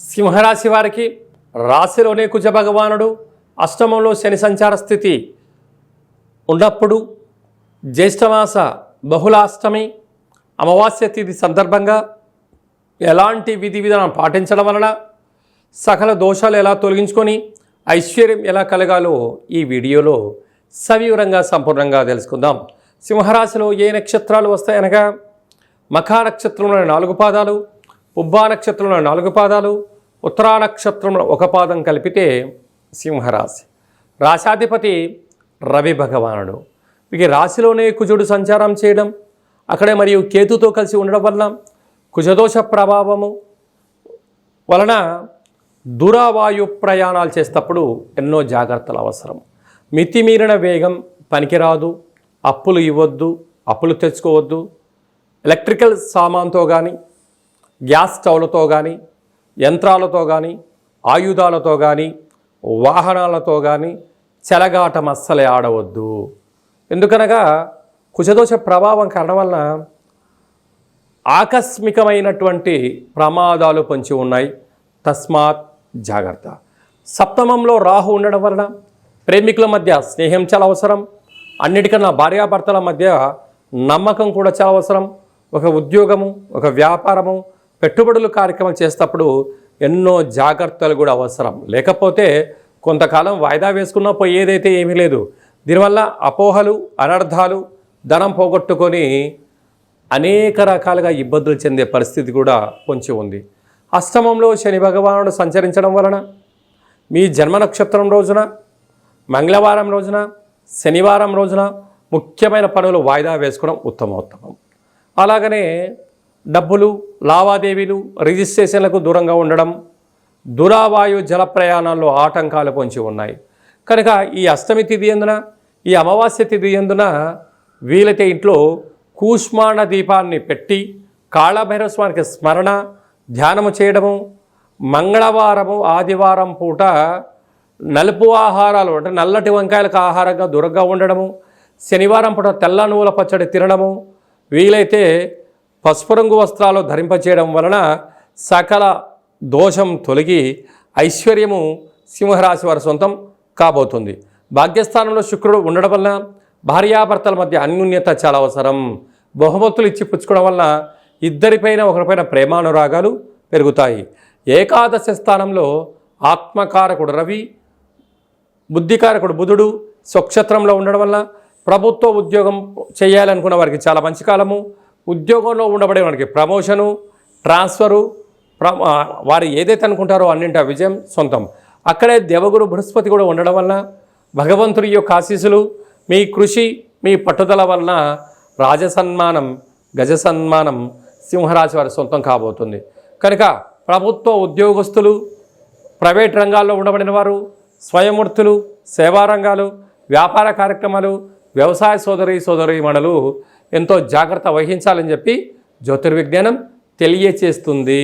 సింహరాశి వారికి రాశిలోనే కుజ భగవానుడు అష్టమంలో శని సంచార స్థితి ఉన్నప్పుడు జ్యేష్ఠమాస బహుళాష్టమి అమావాస్య తిథి సందర్భంగా ఎలాంటి విధి విధానం పాటించడం వలన సకల దోషాలు ఎలా తొలగించుకొని ఐశ్వర్యం ఎలా కలగాలో ఈ వీడియోలో సవివరంగా సంపూర్ణంగా తెలుసుకుందాం. సింహరాశిలో ఏ నక్షత్రాలు వస్తాయనగా మఖా నక్షత్రంలో నాలుగు పాదాలు పుబ్బా నక్షత్రంలో నాలుగు పాదాలు ఉత్తరా నక్షత్రంలో ఒక పాదం కలిపితే సింహరాశి. రాశాధిపతి రవి భగవానుడు. వీరికి రాశిలోనే కుజుడు సంచారం చేయడం అక్కడే మరియు కేతుతో కలిసి ఉండడం వల్ల కుజదోష ప్రభావము వలన దూరావాయు ప్రయాణాలు చేసేటప్పుడు ఎన్నో జాగ్రత్తలు అవసరం. మితిమీరిన వేగం పనికిరాదు. అప్పులు ఇవ్వద్దు అప్పులు తెచ్చుకోవద్దు. ఎలక్ట్రికల్ సామాన్తో కానీ గ్యాస్ స్టవ్లతో కానీ యంత్రాలతో కానీ ఆయుధాలతో కానీ వాహనాలతో కానీ చెలగాటం అస్సలే ఆడవద్దు. ఎందుకనగా కుశదోష ప్రభావం కారణం వలన ఆకస్మికమైనటువంటి ప్రమాదాలు పొంచి ఉన్నాయి. తస్మాత్ జాగ్రత్త. సప్తమంలో రాహు ఉండడం వలన ప్రేమికుల మధ్య స్నేహం చాలా అవసరం. అన్నిటికన్నా భార్యాభర్తల మధ్య నమ్మకం కూడా చాలా అవసరం. ఒక ఉద్యోగము ఒక వ్యాపారము పెట్టుబడులు కార్యక్రమం చేసేటప్పుడు ఎన్నో జాగ్రత్తలు కూడా అవసరం. లేకపోతే కొంతకాలం వాయిదా వేసుకున్నా పోయేదైతే ఏమీ లేదు. దీనివల్ల అపోహలు అనర్థాలు ధనం పోగొట్టుకొని అనేక రకాలుగా ఇబ్బందులు చెందే పరిస్థితి కూడా పొంచి ఉంది. అష్టమంలో శని భగవానుడు సంచరించడం వలన మీ జన్మ నక్షత్రం రోజున మంగళవారం రోజున శనివారం రోజున ముఖ్యమైన పనులు వాయిదా వేసుకోవడం ఉత్తమోత్తమం. అలాగనే డబ్బులు లావాదేవీలు రిజిస్ట్రేషన్లకు దూరంగా ఉండడం దురావాయు జల ప్రయాణాల్లో ఆటంకాలు పొంచి ఉన్నాయి. కనుక ఈ అష్టమి తిథి ఎందున ఈ అమావాస్య తిథి ఎందున వీలైతే ఇంట్లో కూష్మాణ దీపాన్ని పెట్టి కాళభైరవ స్వామికి స్మరణ ధ్యానము చేయడము మంగళవారము ఆదివారం పూట నలుపు ఆహారాలు అంటే నల్లటి వంకాయలకు ఆహారంగా దూరంగా ఉండడము శనివారం పూట తెల్ల నువ్వుల పచ్చడి తినడము వీలైతే పసుపు రంగు వస్త్రాలు ధరింపచేయడం వలన సకల దోషం తొలగి ఐశ్వర్యము సింహరాశి వారి సొంతం కాబోతుంది. భాగ్యస్థానంలో శుక్రుడు ఉండడం వలన భార్యాభర్తల మధ్య అన్యోన్యత చాలా అవసరం. బహుమతులు ఇచ్చి పుచ్చుకోవడం వలన ఇద్దరిపైన ఒకరిపైన ప్రేమానురాగాలు పెరుగుతాయి. ఏకాదశి స్థానంలో ఆత్మకారకుడు రవి బుద్ధికారకుడు బుధుడు స్వక్షేత్రంలో ఉండడం వల్ల ప్రభుత్వ ఉద్యోగం చేయాలనుకున్న వారికి చాలా మంచి కాలము. ఉద్యోగంలో ఉండబడే వారికి ప్రమోషను ట్రాన్స్ఫరు ప్ర వారు ఏదైతే అనుకుంటారో అన్నింటి ఆ విజయం సొంతం. అక్కడే దేవగురు బృహస్పతి కూడా ఉండడం వలన భగవంతుడి యొక్క ఆశీస్సులు మీ కృషి మీ పట్టుదల వలన రాజసన్మానం గజ సన్మానం సింహరాశి వారి సొంతం కాబోతుంది. కనుక ప్రభుత్వ ఉద్యోగస్తులు ప్రైవేట్ రంగాల్లో ఉండబడిన వారు స్వయంవృత్తులు సేవా రంగాలు వ్యాపార కార్యక్రమాలు వ్యవసాయ సోదరి సోదరీమణులు ఎంతో జాగ్రత్త వహించాలని చెప్పి జ్యోతిర్విజ్ఞానం తెలియచేస్తుంది.